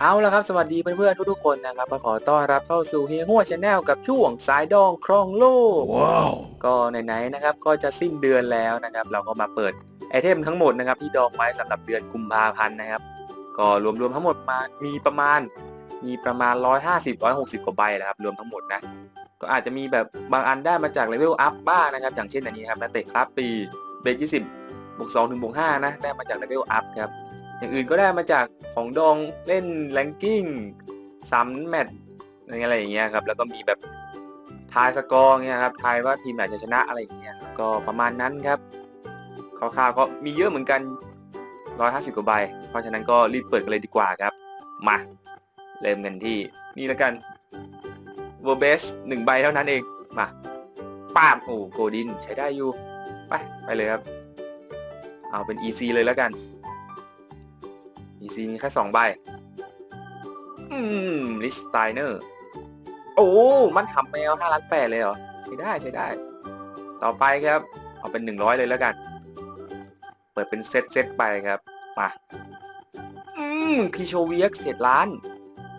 เอาละครับสวัสดีเพื่อนๆทุกๆคนนะครับก็ขอต้อนรับเข้าสู่เฮียหัวชาแนลกับช่วงสายดองครองโลก Wow. ก็ไหนๆนะครับก็จะสิ้นเดือนแล้วนะครับ เราก็มาเปิดไอเทมทั้งหมดนะครับที่ดองไว้สำหรับเดือนกุมภาพันธ์นะครับ ก็รวมๆทั้งหมดมามีประมาณมีประมาณ 150 160 กว่าใบนะครับรวมทั้งหมดนะก็อาจจะมีแบบบางอันได้มาจากเลเวลอัพบ้างนะครับอย่างเช่นอันนี้นะครับนักเตะคลาสปีเบส20บวก2ถึงบวก5นะได้มาจากเลเวลอัพครับ อย่างอื่นก็ได้มาจากของดองเล่นแรงกิ้งซ้ำแมตช์อะไรอย่างเงี้ยครับ แล้วก็มีแบบทายสกอร์เงี้ยครับทายว่าทีมไหนจะชนะอะไรอย่างเงี้ยก็ประมาณนั้นครับคร่าวๆก็มีเยอะเหมือนกัน 150 กว่าใบ เพราะฉะนั้นก็รีบเปิดกันเลยดีกว่าครับ มา เริ่มกันที่นี่แล้วกันเวอร์เบสหนึ่งใบเท่านั้นเอง มาป้าบโอ้โกดินใช้ได้อยู่ ไป ไปเลยครับ เอาเป็น EC เลยแล้วกัน EC มีแค่สองใบ อืม ลิสไตเนอร์ โอ้ มันทำแมวห้าล้านแปดเลยเหรอ ใช้ได้ใช้ได้ ต่อไปครับ เอาเป็นหนึ่งร้อยเลยแล้วกัน เปิดเป็นเซตเซตไปครับ มา อืมคีโชเวียกเจ็ดล้าน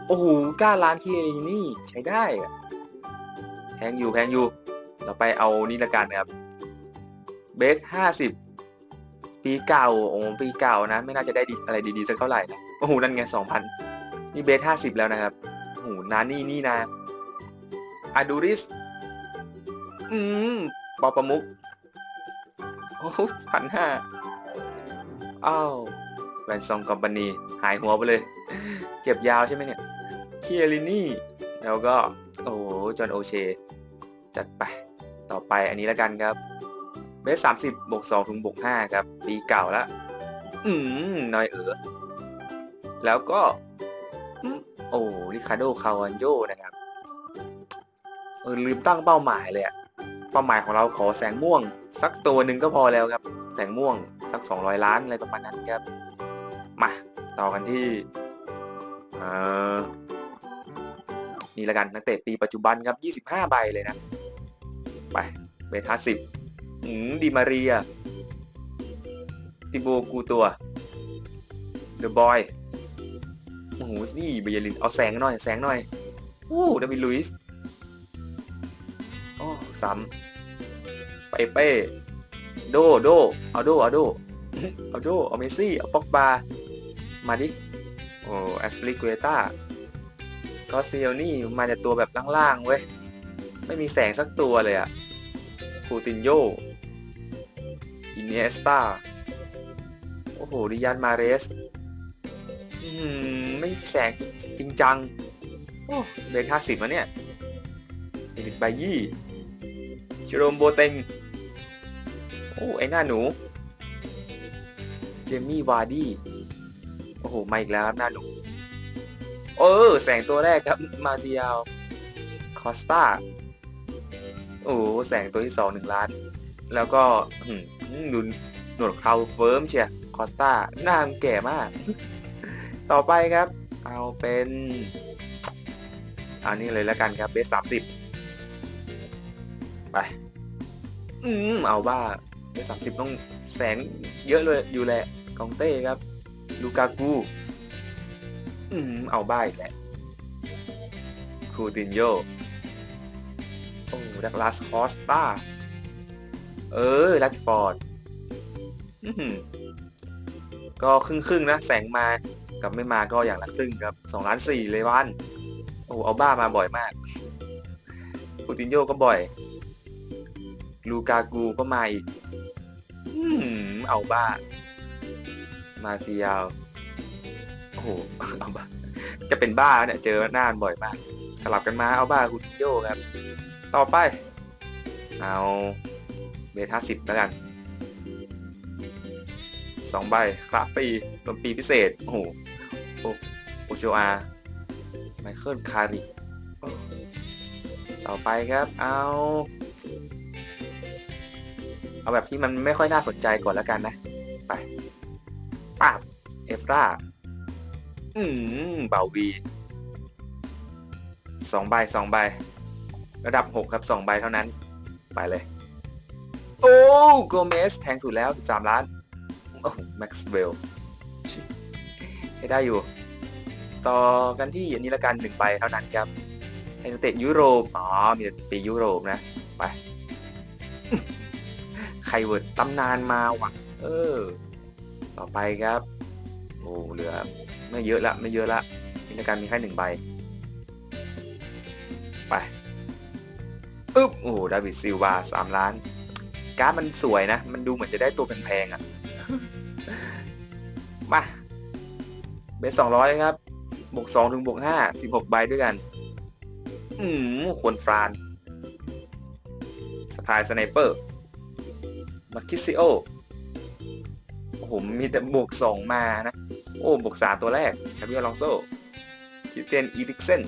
โอ้โหเก้าล้านคีนี่ ใช้ได้อะแพงอยู่แพงอยู่ต่อไปเอานี่ละกันครับ เบสห้าสิบ ปีเก่าโอ้ปีเก่านะ ไม่น่าจะได้ดีอะไรดีๆสักเท่าไหร่นะโอ้โหนั่นไงสองพันนี่เบสห้าสิบแล้วนะครับโอ้โหนานี่นี่นะอาดูริสอืมปอประมุกโอ้พันห้าอ้าวแวนซองคอมพานีหายหัวไปเลย เจ็บยาวใช่ไหมเนี่ยเคียรินี่ แล้วก็ โอ้โหจอห์นโอเช จัดไป ต่อไปอันนี้แล้วกันครับ บสสามสิบบวกสองถึงบวกห้าครับปีเก่าแล้วอืมนอยเออแล้วก็ โอ้ริคาโดคาวันโยนะครับ เออ ลืมตั้งเป้าหมายเลยอะเป้าหมายของเราขอแสงม่วง สักตัวหนึ่งก็พอแล้วครับ แสงม่วง สัก 200 ล้านอะไรประมาณนั้นครับ มาต่อกันที่ เอ่อนี่ละกันนักเตะปีปัจจุบันครับ 25 ใบเลยนะ ไปเบทาสิบ อืมดิมาเรีย ติโบกูตัว เดอะบอย โอ้โห นี่เบยลิน เอาแสงหน่อย แสงหน่อยโอ้ดาวิดลุยส์โอ้ซ้ำไปเป้ โด โด เอาโด เอาโด เอาโด เอาเมซี่ เอาป็อกบา มาดิ โอ้แอสปริกเกต้าก็เซียลนี่มาจากตัวแบบล่างๆเว้ย ไม่มีแสงสักตัวเลยอะคูตินโย อินเนสตาโอ้โหดิยันมาเรสอืมไม่มีแสงจริงจัง โอ้เบนห้าสิบมาเนี่ยเดนิดไบยี่ชโรมโบเตงโอ้ ไอหน้าหนู เจมี่วาร์ดี้ โอ้โห มาอีกแล้วครับ หน้าหนู เออ แสงตัวแรกครับ มาเซียลคอสตา โอ้แสงตัวที่สองหนึ่งล้าน แล้วก็ ดูหนวดเคราเฟิร์มเชียคอสตาหน้ามแก่มาก ต่อไปครับ เอาเป็นอันนี้เลยแล้วกันครับเบสสามสิบไปอืมเอาบ้าเบสสามสิบต้องแสงเยอะเลยอยู่แหละกองเต้ครับ ลูกากูอืมเอาบ้าอีกแหละคูตินโยโอ้ดักลาสคอสตา เออแรดฟอร์ดก็ครึ่งครึ่งๆนะ แสงมากับไม่มาก็อย่างละครึ่งครับสองล้านสี่เลยวัน โอ้เอาบ้ามาบ่อยมากคูตินโยก็บ่อย ลูกากูก็มาอีกอืมเอาบ้า มาเซียลโอ้โหเอาบ้า จะเป็นบ้าเนี่ยเจอหน้านบ่อยมาก สลับกันมาเอาบ้าคูตินโยครับ ต่อไป เอา เบทห้าสิบแล้วกันสองใบครับปีต้นปีพิเศษ โอ้โหโอโชอาไมเคิลคาริต่อไปครับ เอา เอาแบบที่มันไม่ค่อยน่าสนใจก่อนแล้วกันนะ ไปป้าบเอฟราอืมเบาวีสองใบสองใบ ระดับ6ครับ2ใบเท่านั้น ไปเลย โอ้โกเมสแพงสุดแล้ว13ล้าน โอ้แม็กซ์เวลใช้ได้อยู่ ต่อกันที่อันนี้ละกันหนึ่งใบเท่านั้นครับให้นักเตะยุโรป อ๋อ มีแต่ปียุโรปนะ ไปไคเวิร์ดตำนานมาว่ะ เออ ต่อไปครับ โอ้เหลือ ไม่เยอะละ ไม่เยอะละนี่ละกันมีแค่หนึ่งใบ ไป อึ๊บ โอ้ ดาวิดซิลวาสามล้าน การ์ดมันสวยนะ มันดูเหมือนจะได้ตัวแพงๆอะ มาเบสสองร้อยครับ บวกสองถึงบวกห้าสิบหกใบด้วยกัน อืมควรฟรานสปายสไนเปอร์มาคิซิโอโอ้โหมีแต่บวกสองมานะ โอ้บวกสามตัวแรกชาบิอลองโซคิสเตียนอีริกเซน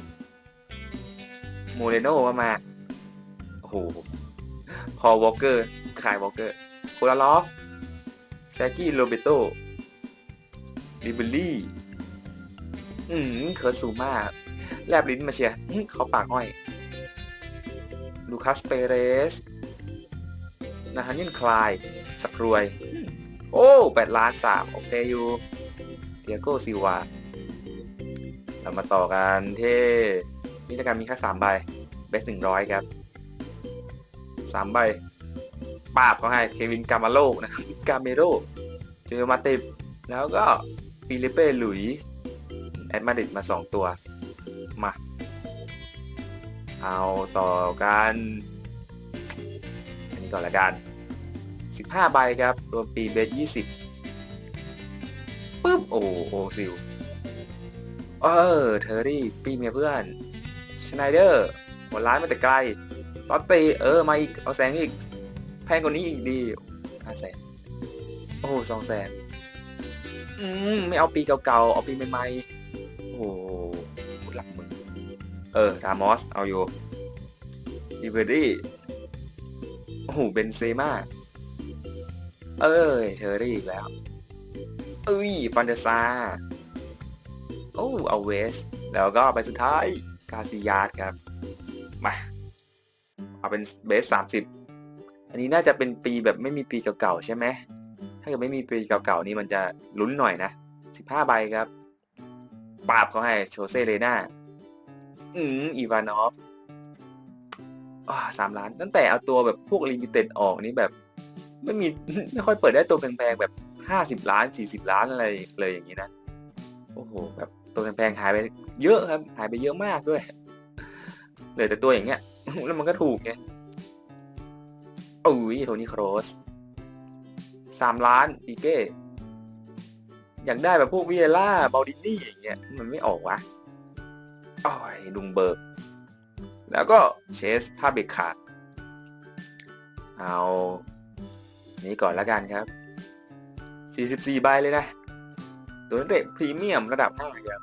โมเรโนมามาโอ้โห พอวอลเกอร์ คายวอลเกอร์โคลาลอฟแซกี้โรเบโตลิเบลี่ อืมเคอร์ซูมาแลบลิ้นมาเชียร์เขาปากอ้อย ลูคัสเปเรส นาฮานินคลาย สักรวย โอ้แปดล้านสามโอเคอยู่เทียโกซิวา เรามาต่อกันที่นิตการมีแค่สามใบ เบสหนึ่งร้อยครับสามใบ ปราบเขาให้เควินกามาโลนะครับกาเมโรเจอมาติบแล้วก็ฟิลิเป้หลุยส์แอดมาดิดมาสองตัว มา เอาต่อกัน อันนี้ก่อนละกัน 15 ใบครับรวมปีเบส20ปึ๊บ โอ้โอซิลเออเทอร์รี่ ปีเมียเพื่อนชไนเดอร์หัวร้ายมาแต่ไกลตอตตีเออ มาอีก เอาแสงอีก พงกว่านี้อีกดีห้าแสนโอ้สองแสนอืมไม่เอาปีเก่าๆ เอาปีใหม่ๆ โอ้โหหลักมือเออ รามอส เอาอยู่ดิเบอร์ดี้โอ้โห เบนเซม่า เอ้ยเทอร์รี่อีกแล้ว เอ้ย ฟันเดซา โอ้ เอาเวส แล้วก็ไปสุดท้าย กาซิยาสครับ มา เอาเป็นเบสสามสิบ อันนี้น่าจะเป็นปีแบบไม่มีปีเก่าๆใช่ไหมถ้าเกิดไม่มีปีเก่าๆนี่มันจะลุ้นหน่อยนะ15ใบครับปราบเขาให้โชเซเลนาอืมอีวานอฟสามล้านตั้งแต่เอาตัวแบบพวกลิมิเต็ดออกนี่แบบ ไม่มีไม่ค่อยเปิดได้ตัวแพงๆแบบ50ล้าน40ล้านอะไรเลยอย่างนี้นะ โอ้โหแบบตัวแพงๆหายไปเยอะครับ หายไปเยอะมากด้วยเหลือแต่ตัวอย่างเงี้ยแล้วมันก็ถูกไง อ้ยโทนี่ครอสสามล้านปีเก้ อยากได้แบบพวกวิเอล่าบาลดินี่อย่างเงี้ย มันไม่ออกวะอ้อยดุงเบิร์ก แล้วก็เชสภาพเบกขาด เอานี้ก่อนละกันครับ 44 ใบเลยนะ ตัวนักเตะพรีเมียมระดับ5ครับ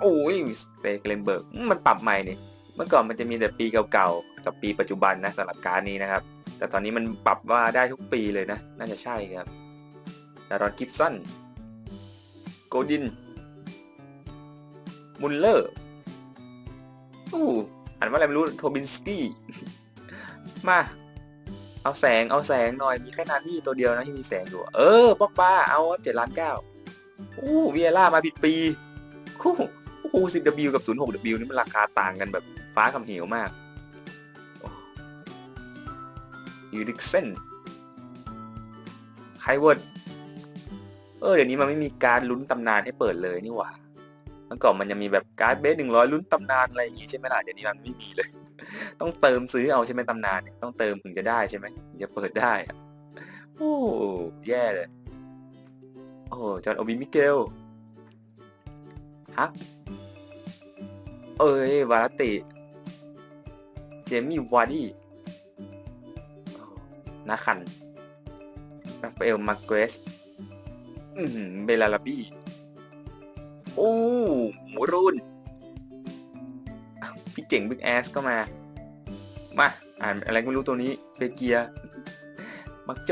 โอ้ยสเตเกเลนเบิร์ก มันปรับใหม่นี่ เมื่อก่อนมันจะมีแต่ปีเก่าๆ กับปีปัจจุบันนะสำหรับการนี้นะครับ แต่ตอนนี้มันปรับว่าได้ทุกปีเลยนะ น่าจะใช่ครับดารอนกิฟสันโกดิน มุลเลอร์อู้อ่านว่าอะไรไม่รู้ โทบินสกี้ มา เอาแสง เอาแสงหน่อย มีแค่นานี่ตัวเดียวนะที่มีแสงอยู่ เออบอกบ้า เอาเจ็ดล้านเก้าอู้วีเอล่ามาผิดปี คู่คู่ 10W กับ 06W นี่มันราคาต่างกันแบบฟ้ากับเหวมาก ยูริกเซนไคเวิร์ดเออเดี๋ยวนี้มันไม่มีการลุ้นตำนานให้เปิดเลยนี่หว่าเมื่อก่อนมันยังมีแบบการ์ดเบสหนึ่งร้อยลุ้นตำนานอะไรอย่างงี้ใช่ไหมล่ะเดี๋ยวนี้มันไม่มีเลย ต้องเติมซื้อเอาใช่ไหมตำนานเนี่ยต้องเติมถึงจะได้ใช่ไหมถึงจะเปิดได้อโอ้แย่เลยโอ้จอห์นโอบิมิเกลฮักเอ้ยวาราติ เจมี่วาร์ดี้ นาคันราฟาเอลมาเกสอืมเบลาลาบี้โอ้หมูรุนพี่เจ๋งบิ๊กแอสก็มา มา อ่านอะไรก็ไม่รู้ตัวนี้ เฟเกีย มักโจ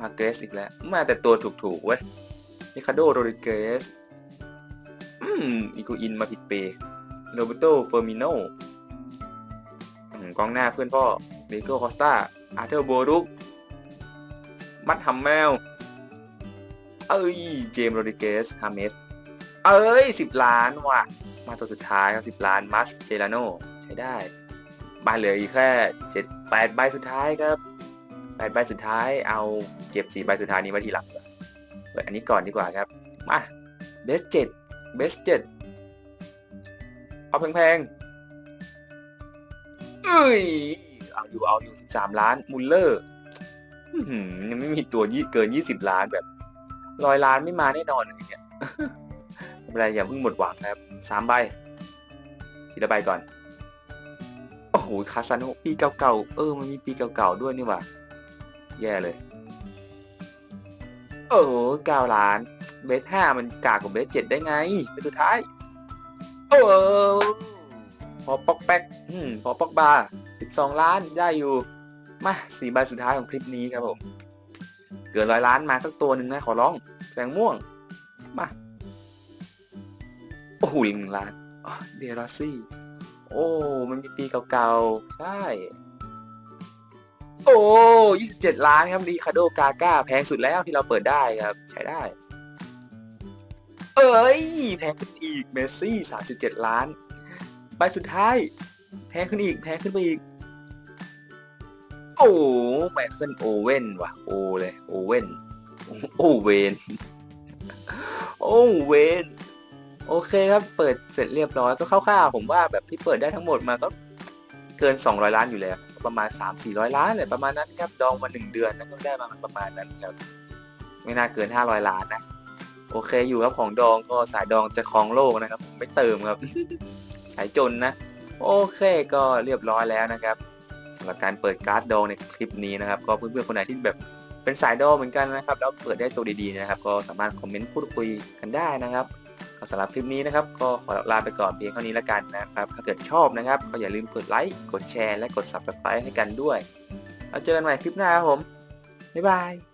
มาเกสอีกแล้ว มาแต่ตัวถูกๆเว้ยนิคาโดโรริเกส อืม อีกูอินมาผิดเปโรเบโตเฟอร์มิโน กองหน้าเพื่อนพ่อเบโกคอสตาอาร์เธอร์โบรุกมัดหำแมวเอ้ย เจมส์โรดิเกสฮาเมส เอ้ยสิบล้านว่ะ มาตัวสุดท้ายครับสิบล้านมัสเจลาโนใช้ได้บ้านเหลืออีกแค่เจ็ดแปดใบสุดท้ายครับแปดใบสุดท้ายเอาเก็บสี่ใบสุดท้ายนี้ไว้ทีหลังเปิดอันนี้ก่อนดีกว่าครับ มาเบสเจ็ดเบสเจ็ดเอาแพงๆ ยเอาอยู่เอาอยู่สิบสามล้านมุลเลอร์ยังไม่มีตัวยี่เกินยี่สิบล้านแบบร้อยล้านไม่มาแน่นอนอย่างเงี้ยไม่เป็นไรอย่าเพิ่งหมดหวังนะครับสามใบทีละใบก่อน โอ้โหคาสาโนปีเก่าๆเออ มันมีปีเก่าๆด้วยนี่หว่าแย่เลยโอ้โหเก้าล้าน เบสห้ามันกากกว่าเบสเจ็ดได้ไงเป็นสุดท้าย โอ้โห พอปอกแป๊กอืมพอปอกบาสิบสองล้านได้อยู่มาสี่ใบสุดท้ายของคลิปนี้ครับผมเกินร้อยล้านมาสักตัวหนึ่งนะขอร้องแสงม่วงมาโอ้โหอีกหนึ่งล้านเดรอซี่ โอ้ มันมีปีเก่าๆ ใช่ โอ้ยี่สิบเจ็ดล้านครับรีคาโดกาก้าแพงสุดแล้วที่เราเปิดได้ครับ ใช้ได้ เอ้ย แพงขึ้นอีกเมสซี่สามสิบเจ็ดล้าน บสุดท้าย แพงขึ้นอีก แพงขึ้นไปอีก โอ้ไมเคิลโอเว่นว่ะ โอเลย โอเว่น โอเวนโอเวนโอเคครับ เปิดเสร็จเรียบร้อยก็คร่าวๆผมว่าแบบที่เปิดได้ทั้งหมดมาก็เกิน 200 ล้านอยู่แล้ว ประมาณ 3-400 ล้านเลยประมาณนั้นครับ ดองมา 1 เดือนนะก็ได้มาประมาณนั้นครับ ไม่น่าเกิน 500 ล้านนะ โอเคอยู่ครับของดองก็สายดองจะครองโลกนะครับ ไม่เติมครับ สายจนนะ โอเคก็เรียบร้อยแล้วนะครับสำหรับการเปิดการ์ดดองในคลิปนี้นะครับ ก็เพื่อนๆคนไหนที่แบบเป็นสายดองเหมือนกันนะครับ แล้วเปิดได้ตัวดีๆนะครับ ก็สามารถคอมเมนต์พูดคุยกันได้นะครับก็สำหรับคลิปนี้นะครับ ก็ขอลาไปก่อนเพียงเท่านี้แล้วกันนะครับ ถ้าเกิดชอบนะครับ ก็อย่าลืมกดไลค์กดแชร์และกด subscribe ให้กันด้วยแล้วเจอกันใหม่คลิปหน้าครับผมบ๊ายบาย